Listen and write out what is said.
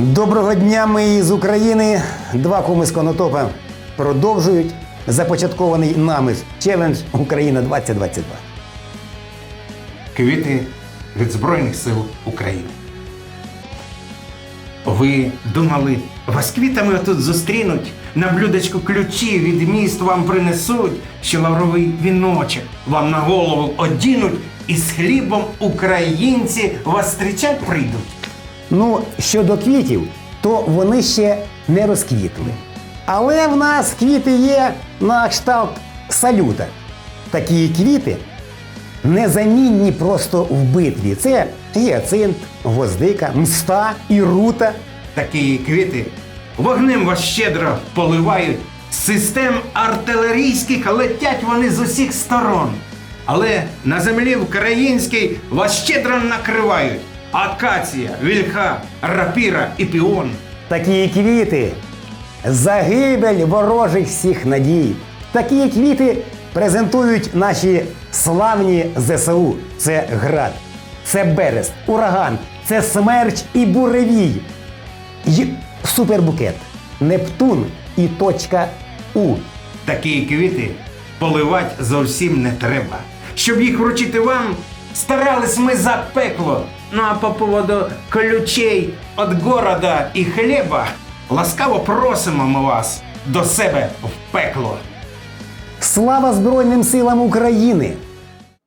Доброго дня, ми з України. Два куми з конотопа продовжують започаткований нами челендж Україна 2022. Квіти від Збройних сил України. Ви думали, вас квітами тут зустрінуть, на блюдечку ключі від міст вам принесуть, що лавровий віночок вам на голову одінуть, і з хлібом українці вас зустрічать прийдуть. Ну, щодо квітів, то вони ще не розквітли. Але в нас квіти є на кшталт салюта. Такі квіти незамінні просто в битві. Це гіацинт, гвоздика, мста і рута. Такі квіти вогнем вас щедро поливають. Систем артилерійських летять вони з усіх сторон. Але на землі українській вас щедро накривають. Акація, вільха, рапіра і піон. Такі квіти загибель ворожих всіх надій. Такі квіти презентують наші славні ЗСУ. Це град, це берест, ураган, це смерч і буревій. І супербукет, Нептун і точка У. Такі квіти поливать зовсім не треба. Щоб їх вручити вам, старались ми за пекло. Ну а по поводу ключей від города і хліба, ласкаво просимо ми вас до себе в пекло. Слава Збройним силам України!